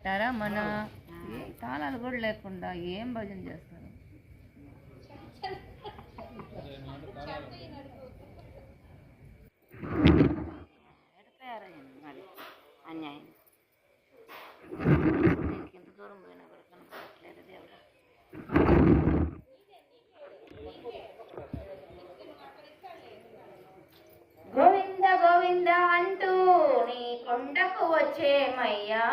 తారా మన తాళాలు కూడా లేకుండా ఏం భజన చేస్తారు? ఎక్కడ తయారయ్యింది మరి అన్యాయం. దీనికి ఎంత దూరం పోయినా కూడా కనపడట్లేదు దేవుడా. గోవింద గోవింద అంటూ నీ కొండకు వచ్చేమయ్యా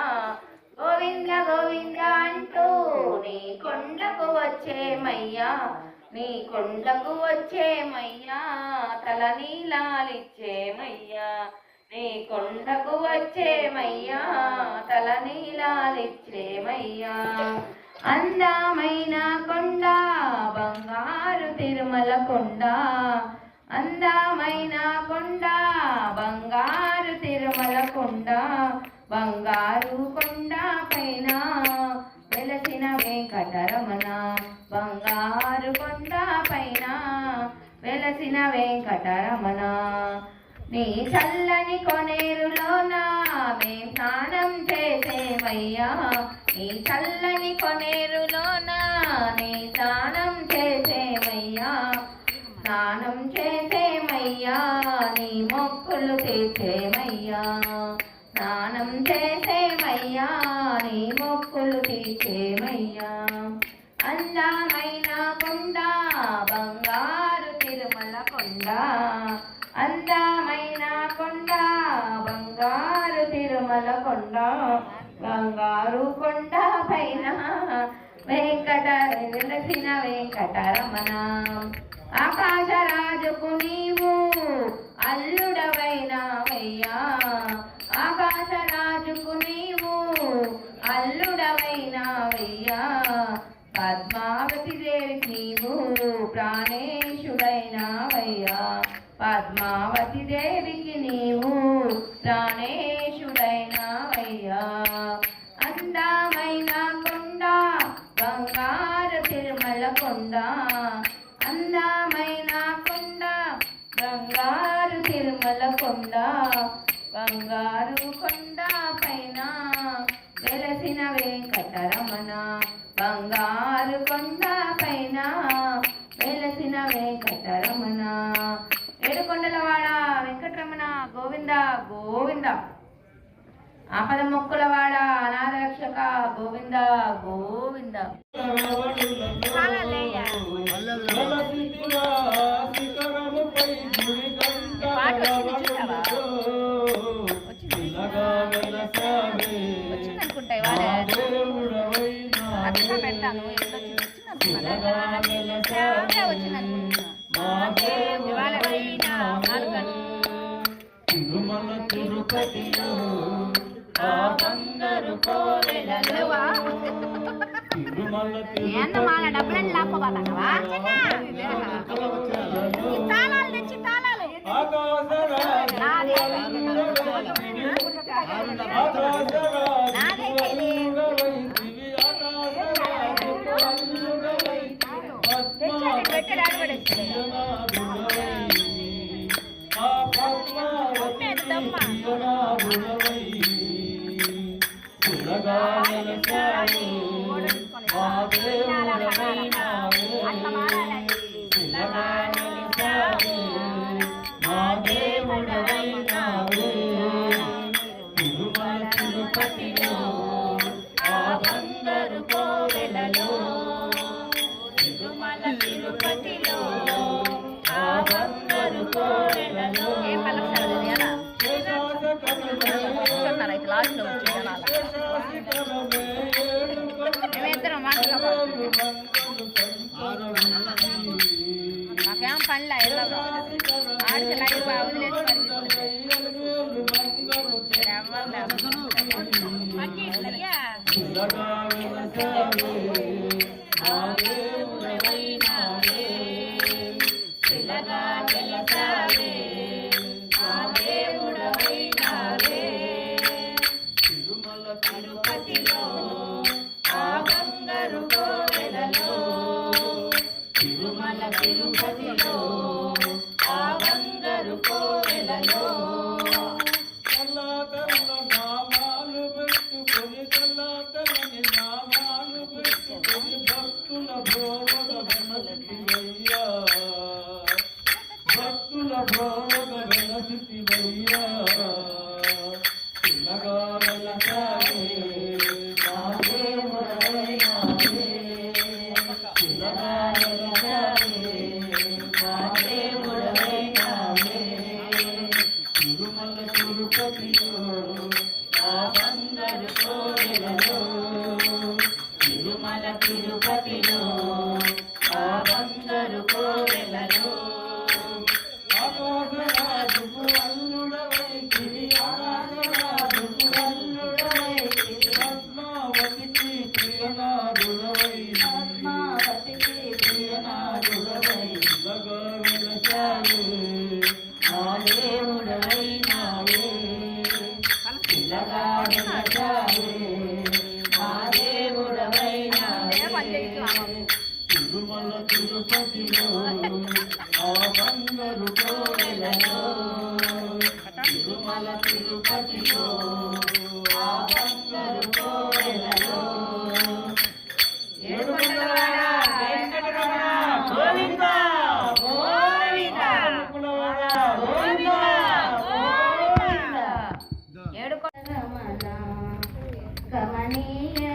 గోవింద గోవింద అంటూ నీ కొండకు వచ్చేమయ్యా? నీ కొండకు వచ్చేమయ్యా? తల నీలాలిచ్చేమయ్యా? నీ కొండకు వచ్చేమయ్యా? తల నీలాలిచ్చేమయ్యా? అందమైన కొండ బంగారు తిరుమల కొండ. అందమైన కొండ బంగారు తిరుమల కొండ. బంగారు కొండ పైన వెలసిన వెంకటరమణ. బంగారు కొండ పైన వెలసిన వెంకటరమణ. నీ చల్లని కొనేరులోన మేం స్నానం చేసేమయ్యా. నీ చల్లని కొనేరులోన నీ స్నానం చేసేమయ్యా. స్నానం చేసేమయ్యా నీ మొక్కులు తీర్చేమయ్యా. స్నానం చేసేమయ్యా నీ మొక్కులు తీసేమయ్యా అందమైన కొండ బంగారు తిరుమల కొండ. అందమైన కొండ బంగారు తిరుమల కొండ. బంగారు కొండ పైన వెంకట వెలసిన వెంకటరమణ. ఆకాశరాజుకు నీవు అల్లుడవైనావయ్యా. ఆకాశరాజుకు నీవు అల్లుడవైనావయ్యా. పద్మావతి దేవికి నీవు ప్రాణేశుడైనావయ్యా. పద్మావతి దేవికి నీవు ప్రాణేశుడైనావయ్యా. అందమైన కొండ బంగారు తిరుమల కొండ. అందమైన కొండ బంగారు తిరుమల కొండ. బంగారు కొండ పైన వెలసిన వెంకటరమణ. బంగారు కొండ పైన వెలసిన వెంకటరమణ. ఏడుకొండలవాడ వెంకటరమణ గోవింద గోవింద. ఆపద మొక్కులవాడ అనాథ రక్షక గోవింద గోవింద. పాట ఆ బంగారు కోవెలలో? తిరుమల డబ్బులని లాక్కోబాతావా పనిలే వెళ్ళదు ఆడికి లైవ్ బాగా వదిలేసి Amen. Yeah.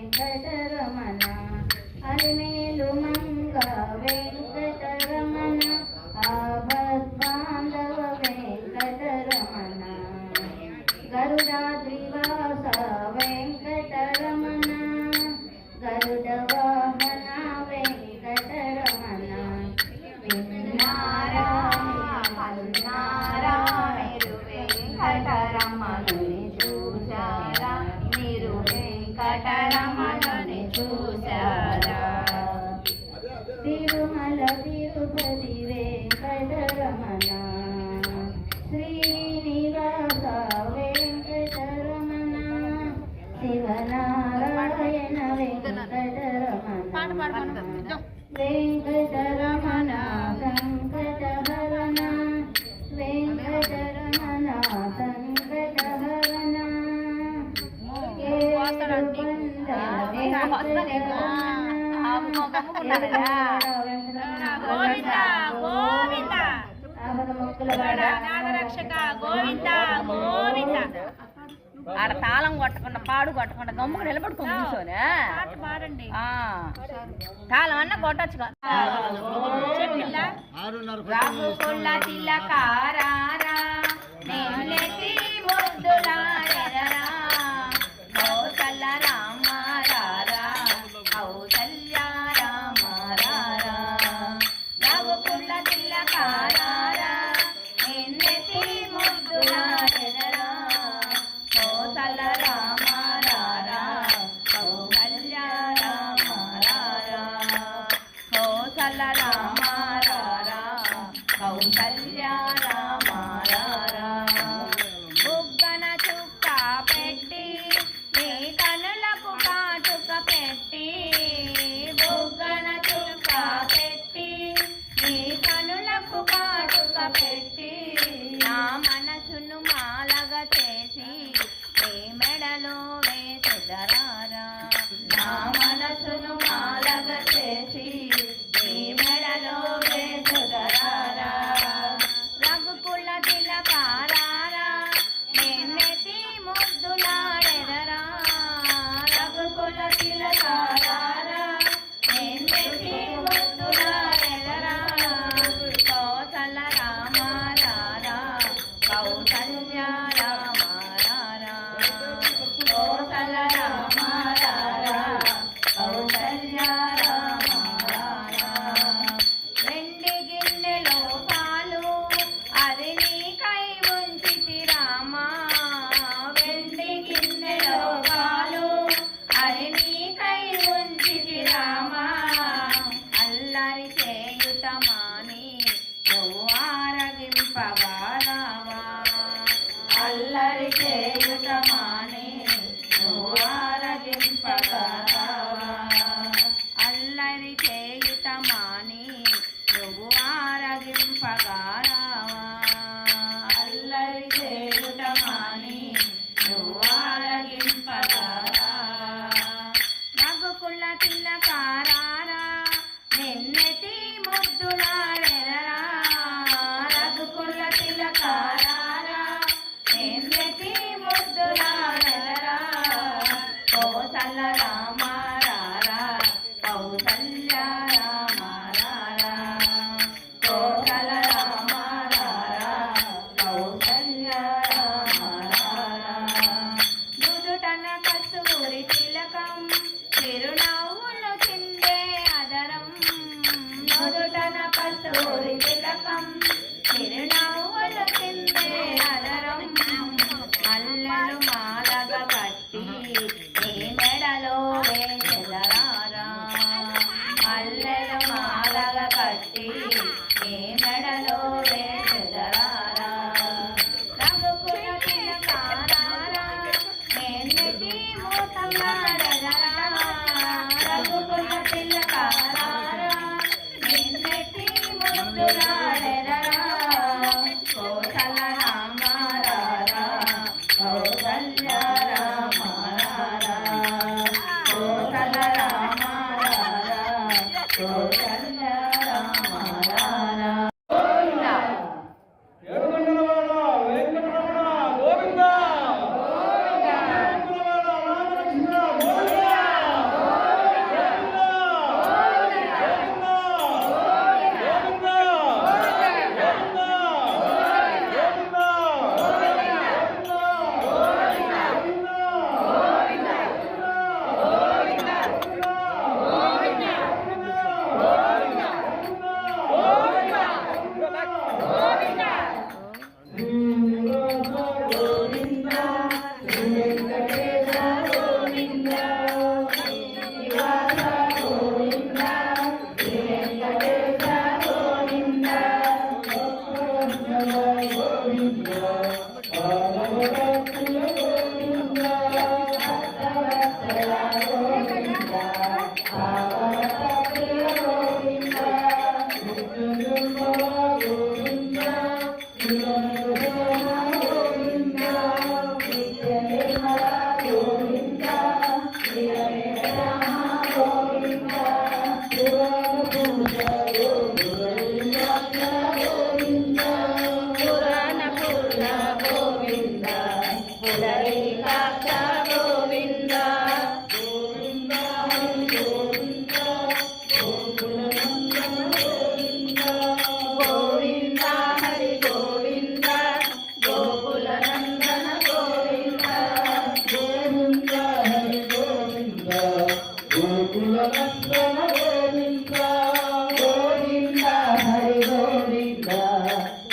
వెంకటరమణ అలిమేలు మంగ వెంకటరమణ ఆభద్బాంధవ వెంకటరమణ గరుడాద్రివాస వెంకటరమణ గరుడవ శివనారాయణ వెంకటరమణ వెంకటరమణ సంకటహరణ వెంకటరమణ సంకటహరణ గోవింద గోవింద గోవింద గోవింద. ఆడ తాళం కొట్టకుండా పాడు కొట్టకుండా గమ్ముకు నిలబడుకుని కూర్చోనే. తాళం అన్న కొట్టచ్చు కదా ದಾರಾ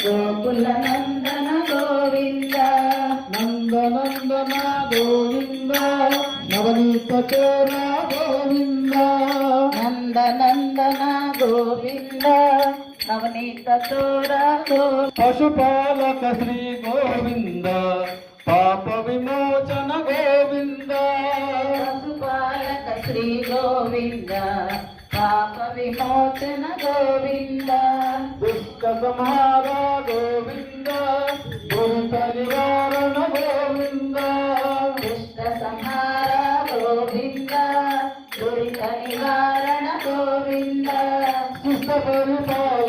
గోకులనందన గోవింద నందనందన గోవింద నవనీత చోర గోవింద నందనందన గోవింద నవనీత చోర గోవింద పశుపాలక శ్రీ గోవింద పాప విమోచన గోవింద పాప విమోచన గోవింద. దుష్ట సంహార గోవింద దురిత నివారణ గోవింద. దుష్ట సంహార గోవింద దురిత నివారణ గోవింద. సుష్ట పరిపాలన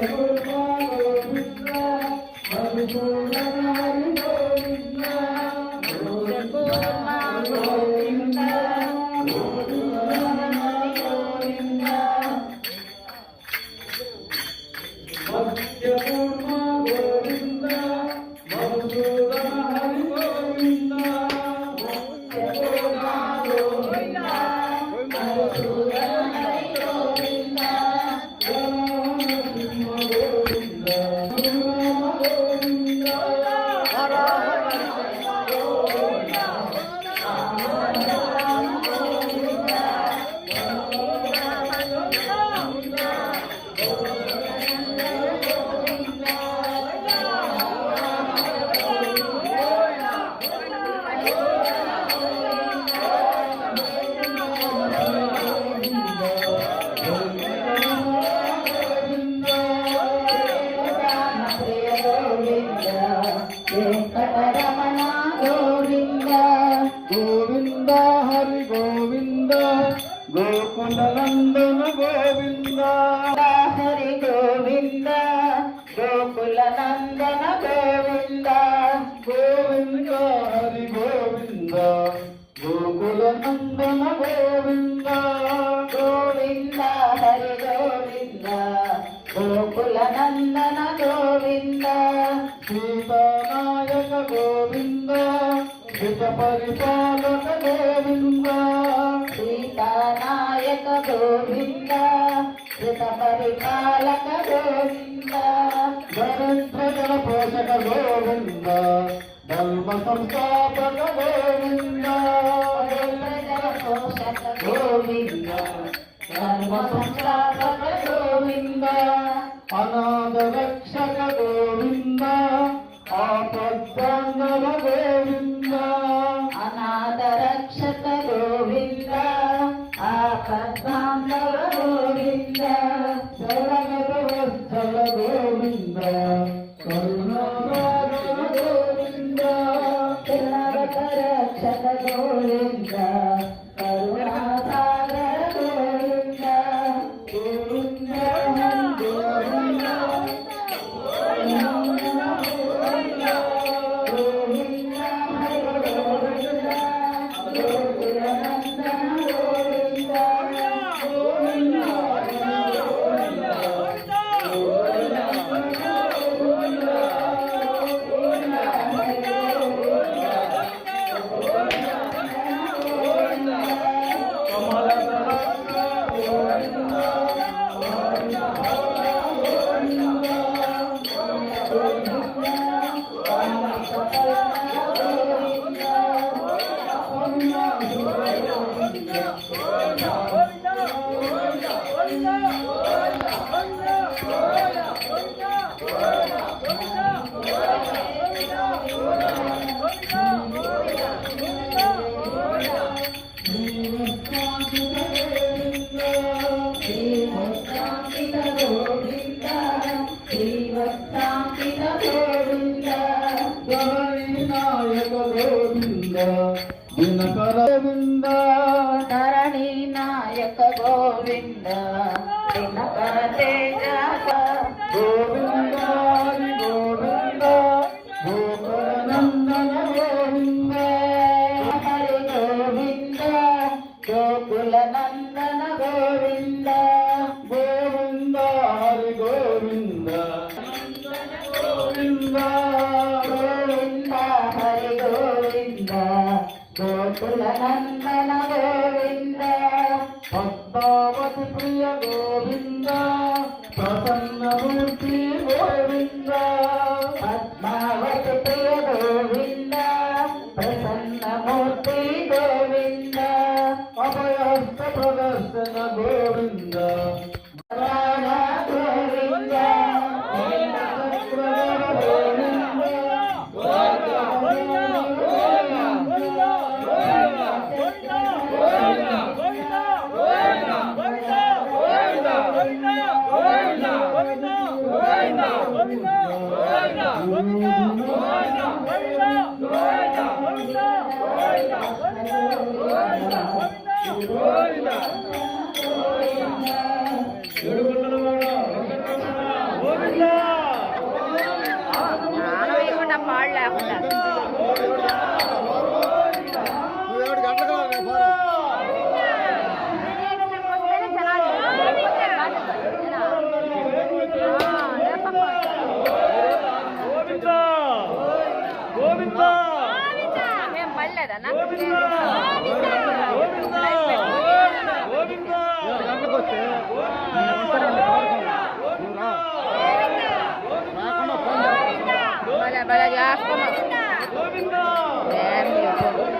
Thank you. గోకుల నందన గోవింద గోవింద హరి గోవింద గోకుల నందన గోవింద సీతానాయక గోవింద హిత పరిపాలక గోవింద సీతానాయక గోవింద హిత పరిపాలక గోవింద దరిద్ర పోషక గోవింద ధర్మ సంస్థాపన గోవింద గోవింద ధర్మ సంస్థాపన రక్షక గోవింద. గోవింద దినకర గోవింద నానవేయకుండా పాడు లేకుండా. గోవిందా! మేము పడలేదా నాకు para allá. Como... Bien.